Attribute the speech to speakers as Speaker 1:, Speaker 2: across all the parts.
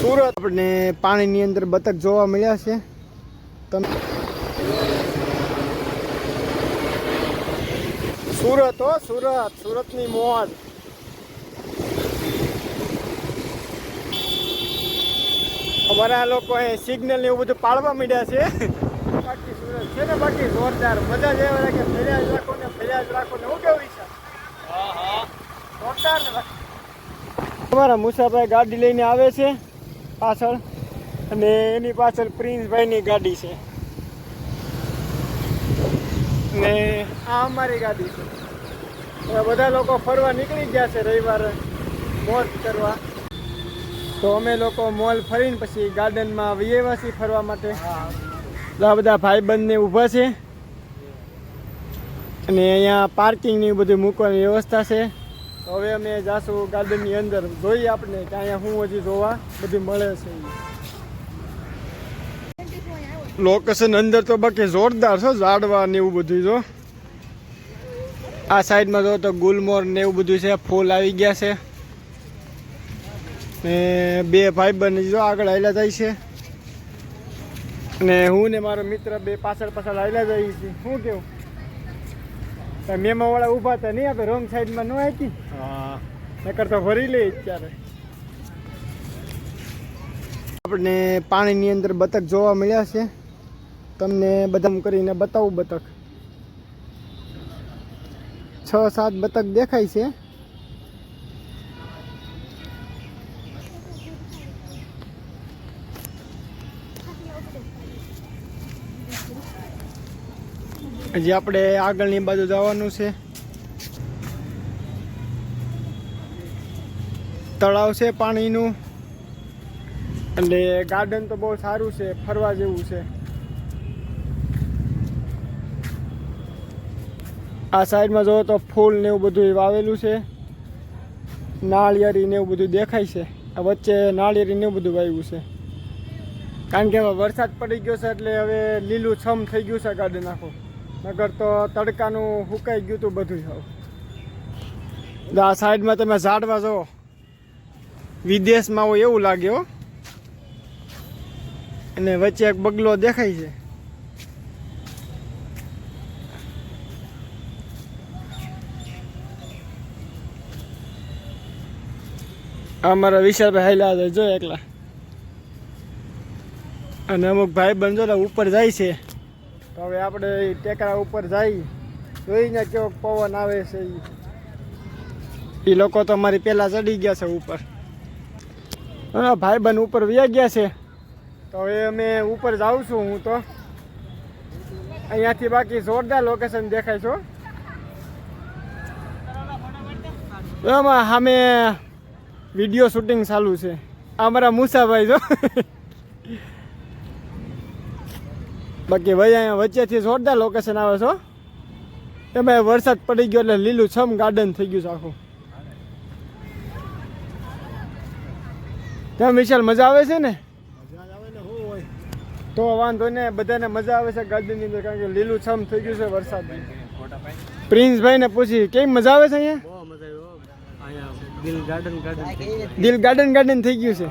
Speaker 1: સુરત આપણને પાણીની અંદર બતક જોવા મળ્યા છે. તમે સુરત હો સુરત. સુરતની મોજ. અમારા લોકો એ સિગ્નલ ને એવું બધું પાડવા માંડ્યા છે. બાકી સુરત છે ને બાકી જોરદાર. મજા જ એવા કે ફેર્યા જ રાખો ને ફેર્યા જ રાખો ને હું કેવું છે જોરદાર ને. અમારા મુસાભાઈ ગાડી લઈને આવે છે પાછળ. અને એની પાછળ પ્રિન્સભાઈની ગાડી છે. ને આ અમારી ગાડી છે. બધા લોકો ફરવા નીકળી ગયા છે રવિવારે મોજ કરવા. તો અમે લોકો મોલ ફરીને પછી ગાર્ડનમાં વિયેવાસી ફરવા માટે. આ બધા ભાઈબંધને ઊભા છે. અને અહીંયા પાર્કિંગની બધું મૂકવાની વ્યવસ્થા છે. તો હવે અમે જાશું ગાર્ડનની અંદર. જોઈએ આપણે કે અહીંયા શું હજી જોવા બધું મળે છે. લોકેશન અંદર તો બાકી જોરદાર છે, ઝાડવા ને એવું બધું, જો. આ સાઈડમાં જો તો ગુલમોર ને એવું બધું છે, ફૂલ આવી ગયા છે. ને બે ભાઈબંધ જો આગળ આવેલા જાય છે. અને હું ને મારો મિત્ર બે પાછળ પાછળ આવેલા જઈએ છીએ શું કેવું? મેમો વાળા ઊભા હતા, નહીં આપણે રોંગ સાઈડમાં ન આવી નકર તો ભરી લે અત્યારે. આપણને પાણીની અંદર બતક જોવા મળ્યા છે. તમને બધા કરીને બતાવું બતક. છ, સાત બતક દેખાય છે. હજી આપણે આગળની બાજુ જવાનું છે. તળાવ છે પાણીનું. એટલે ગાર્ડન તો બહુ સારું છે, ફરવા જેવું છે. આ સાઈડમાં જોવો તો ફૂલ ને એવું બધું વાવેલું છે. નાળિયેરી ને એવું બધું દેખાય છે. આ વચ્ચે નાળિયેરી ને એવું બધું વાવ્યું છે. કારણ કે હવે વરસાદ પડી ગયો છે એટલે હવે લીલું છમ થઈ ગયું છે ગાર્ડન આખું. નગર તો તડકાનું હુકાઈ ગયું હતું બધું આ સાઈડમાં તમે ઝાડવા જુઓ. વિદેશમાં હોય એવું લાગે હો. અને વચ્ચે એક બગલો દેખાય છે. આ મારા વિશાલભાઈ હાલ્યા છે, જો એકલા. અને અમુક ભાઈ બંધો ઉપર જાય છે. તો હવે આપણે ટેકરા ઉપર જઈ જોઈને કેવો પવન આવે છે એ લોકો તો અમારી પહેલાં ચડી ગયા છે ઉપર. ભાઈ બન ઉપર વ્યા ગયા છે. તો હવે અમે ઉપર જાઉં છું હું તો. અહીંયાથી બાકી જોરદાર લોકેશન દેખાય છો એમાં સામે વીડિયો શૂટિંગ ચાલુ છે. આ અમારા મુસાભાઈ જો. બાકી ભાઈ અહીંયા વચ્ચેથી જોરદાર લોકેશન આવે છો એમાં વરસાદ પડી ગયો એટલે લીલું છમ ગાર્ડન થઈ ગયું છે આખું. ત્યાં વિશાલ મજા આવે છે ને? તો વાંધો ને બધાને મજા આવે છે ગાર્ડનની અંદર કારણ કે લીલું છમ થઈ ગયું છે વરસાદ. પ્રિન્સભાઈ ને પૂછી કેમ મજા આવે છે અહીંયા?
Speaker 2: બહુ મજા આવ્યો અહીંયા દિલ ગાર્ડન ગાર્ડન
Speaker 1: દિલ ગાર્ડન ગાર્ડન થઈ ગયું છે.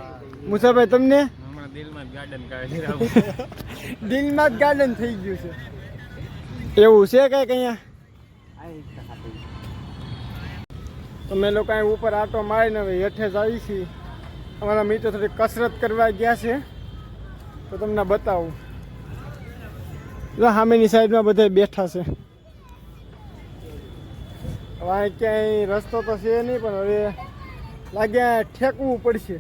Speaker 1: મુસાભાઈ તમને?
Speaker 2: દિલમાં ગાર્ડન
Speaker 1: જ ગાર્ડન થઈ ગયું છે. એવું છે કંઈક અહીંયા? તમે લોકો અહીં ઉપર આટો મારીને હવે હેઠે જ આવી છીએ. અમારા મિત્રો થોડી કસરત કરવા ગયા છે. તો તમને બતાવું. સામેની સાઈડમાં બધા બેઠા છે. હવે ક્યાંય રસ્તો તો છે નહીં, પણ હવે લાગ્યા ઠેકવું પડશે.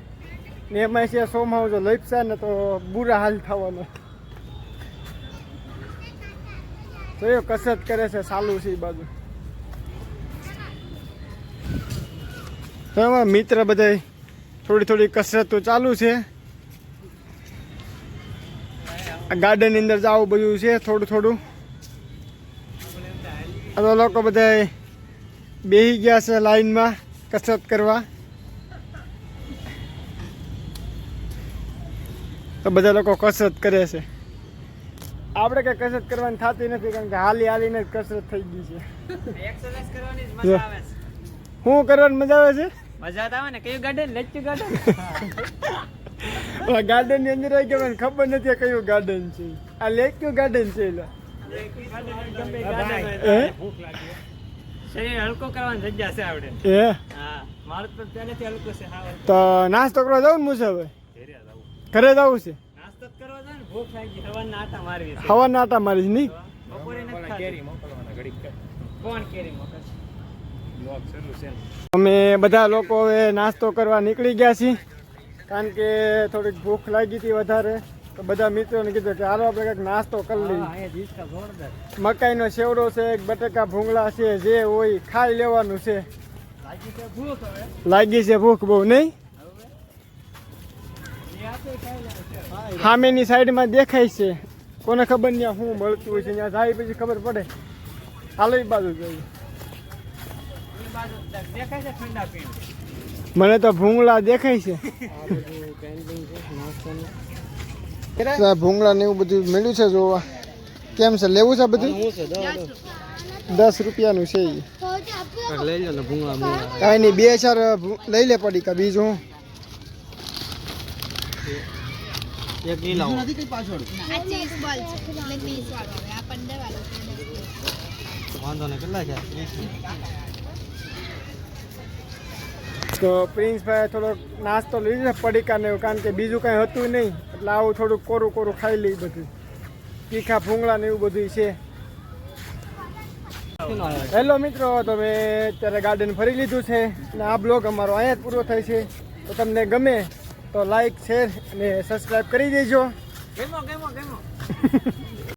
Speaker 1: ને એમાં છે સોમાં જો લપસા ને તો બુરા હાલ થવાનો. એ કસરત કરે છે સાલું છે એ બાજુ. તો મિત્ર બધા થોડી થોડી કસરત તો ચાલુ છે. આ ગાર્ડનની અંદર જાવું બધું છે થોડું થોડું. આ લોકો બધા બેસી ગયા છે લાઈનમાં કસરત કરવા. તો બધા લોકો કસરત કરે છે. આપણે કઈ કસરત કરવાની થતી નથી કારણ કે હાલી હાલીને જ કસરત થઈ ગઈ છે. શું કરવાની મજા આવે છે?
Speaker 2: મજા આવે ને કયું ગાર્ડન લેચ્યુ ગાર્ડન
Speaker 1: ગાર્ડનની અંદર આવી ગયા ખબર નથી કયું ગાર્ડન છે. આ લેક્યુ ગાર્ડન છે એલા. હે?
Speaker 2: શરીર હલકો કરવાની જગ્યા છે આવડે.
Speaker 1: એ
Speaker 2: હા તો પહેલેથી હલકું છે હા
Speaker 1: તો નાસ્તો કરવા જવું ને મુસાફર
Speaker 2: ઘરે જવું
Speaker 1: છે?
Speaker 2: નાસ્તો જ કરવા જાય ને ભૂખ લાગી હવાના આટા મારવી છે.
Speaker 1: હવા નાટા મારીશ નહીં? અમે બધા લોકો હવે નાસ્તો કરવા નીકળી ગયા છીએ. કારણ કે થોડીક ભૂખ લાગી હતી વધારે. તો બધા મિત્રોને કીધું કે હાલો આપણે કંઈક નાસ્તો કરી લઈએ. મકાઈનો સેવડો છે બટાકા ભૂંગળા છે જે હોય ખાઈ લેવાનું છે.
Speaker 2: લાગી છે ભૂખ
Speaker 1: બહુ નહીં? સામેની સાઈડમાં દેખાય છે. કોને ખબર ત્યાં શું મળતું હોય છે ત્યાં જાય પછી ખબર પડે. હાલો એ બાજુ જોઈએ. મને તો ભૂંગળા દેખાય છે. ભૂંગળા ને એવું બધું મળ્યું છે જોવા. કેમ છે? લેવું છે બધું? દસ રૂપિયાનું છે કાંઈ નહીં બે ચાર લઈ લે પડી કા બીજું. હું
Speaker 2: એક લીલા
Speaker 3: આ ચીઝ બોલ છે એટલે ચીઝ વાળો આવે આ પંદર વાળો
Speaker 2: વાંધો ને કેટલા છે.
Speaker 1: તો પ્રિન્સભાઈ થોડોક નાસ્તો લીધો પડીકાને એવું કારણ કે બીજું કાંઈ હતું નહીં. એટલે આવું થોડુંક કોરું કોરું ખાઈ લઈ બધું. તીખા ભૂંગળા ને એવું બધું છે. હેલો મિત્રો તમે અત્યારે ગાર્ડન ફરી લીધું છે અને આ બ્લોગ અમારો અહીંયા જ પૂરો થાય છે. તો તમને ગમે તો લાઈક શેર અને સબસ્ક્રાઈબ કરી દેજો.
Speaker 2: ગેમો ગેમો ગેમો